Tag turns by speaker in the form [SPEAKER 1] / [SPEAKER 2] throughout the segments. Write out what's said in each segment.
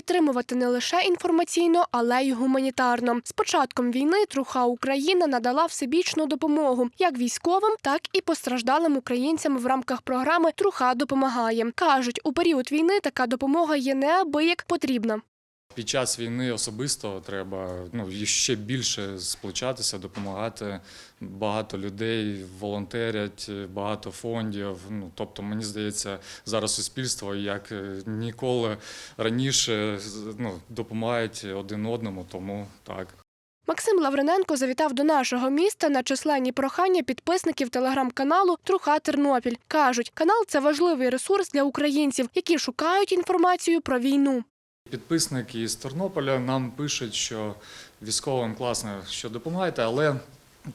[SPEAKER 1] підтримувати не лише інформаційно, але й гуманітарно. З початком війни Труха Україна надала всебічну допомогу як військовим, так і постраждалим українцям в рамках програми Труха допомагає. кажуть, у період війни така допомога є неабияк потрібна.
[SPEAKER 2] Під час війни особисто треба ну ще більше сполучатися, допомагати. Багато людей волонтерять, багато фондів. Ну тобто, мені здається, зараз суспільство як ніколи раніше ну, допомагають один одному, тому так.
[SPEAKER 1] Максим Лавриненко завітав до нашого міста на численні прохання підписників телеграм-каналу Труха Тернопіль. кажуть, канал це важливий ресурс для українців, які шукають інформацію про війну.
[SPEAKER 2] Підписники із Тернополя нам пишуть, що військовим класно, що допомагаєте, але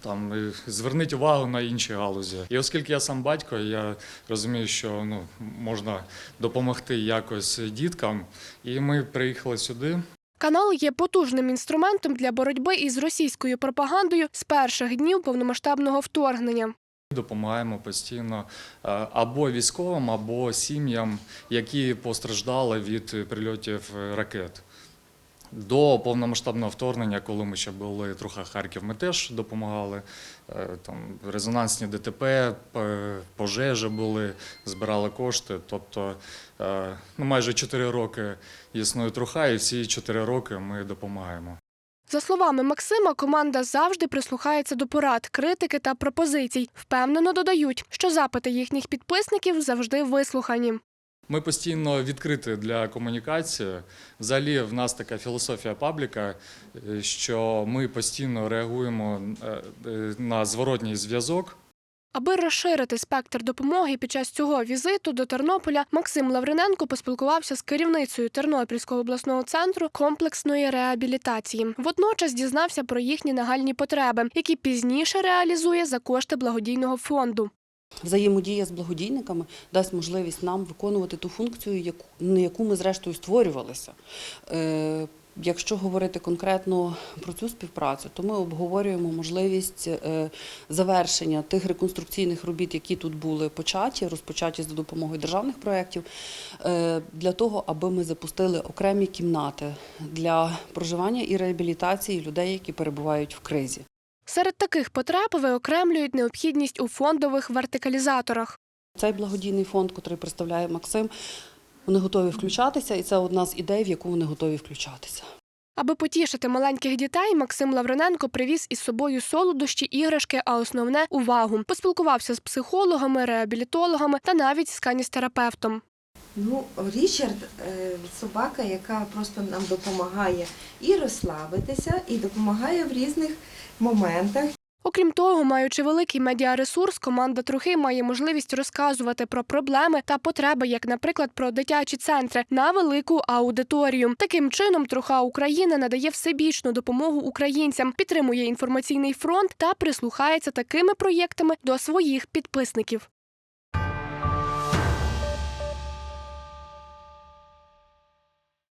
[SPEAKER 2] там е, зверніть увагу на інші галузі. І оскільки я сам батько, я розумію, що ну можна допомогти якось діткам, і ми приїхали сюди.
[SPEAKER 1] Канал є потужним інструментом для боротьби із російською пропагандою з перших днів повномасштабного вторгнення.
[SPEAKER 2] Допомагаємо постійно е, або військовим, або сім'ям, які постраждали від прильотів е, ракет. До повномасштабного вторгнення, коли ми ще були трохи Харків, ми теж допомагали. Е, Там резонансні ДТП, пожежі були, збирали кошти. Тобто ну, майже 4 роки існує труха, і всі 4 роки ми допомагаємо.
[SPEAKER 1] За словами Максима, команда завжди прислухається до порад, критики та пропозицій. Впевнено додають, що запити їхніх підписників завжди вислухані.
[SPEAKER 2] Ми постійно відкриті для комунікації. Взагалі, в нас така філософія пабліка, е, що ми постійно реагуємо е, е, на зворотній зв'язок.
[SPEAKER 1] Аби розширити спектр допомоги під час цього візиту до Тернополя, Максим Лавриненко поспілкувався з керівницею Тернопільського обласного центру комплексної реабілітації. Водночас дізнався про їхні нагальні потреби, які пізніше реалізує за кошти благодійного фонду.
[SPEAKER 3] Взаємодія з благодійниками дасть можливість нам виконувати ту функцію, на яку ми зрештою створювалися. Якщо говорити конкретно про цю співпрацю, то ми обговорюємо можливість е, завершення тих реконструкційних робіт, які тут були початі, розпочаті за допомогою державних проєктів, е, для того, аби ми запустили окремі кімнати для проживання і реабілітації людей, які перебувають в кризі.
[SPEAKER 1] Серед таких потреб виокремлюють необхідність у фондових вертикалізаторах.
[SPEAKER 3] Цей благодійний фонд, який представляє Максим, вони готові включатися, і це одна з ідей, в яку вони готові включатися.
[SPEAKER 1] Аби потішити маленьких дітей, Максим Лавриненко привіз із собою солодощі, іграшки, а основне увагу. Поспілкувався з психологами, реабілітологами та навіть з каністерапевтом.
[SPEAKER 4] Ну, Річард е, собака, яка просто нам допомагає і розслабитися, і допомагає в різних моментах.
[SPEAKER 1] Окрім того, маючи великий медіаресурс, команда Трухи має можливість розказувати про проблеми та потреби, як, наприклад, про дитячі центри на велику аудиторію. Таким чином, Труха Україна надає всебічну допомогу українцям, підтримує інформаційний фронт та прислухається такими проєктами до своїх підписників.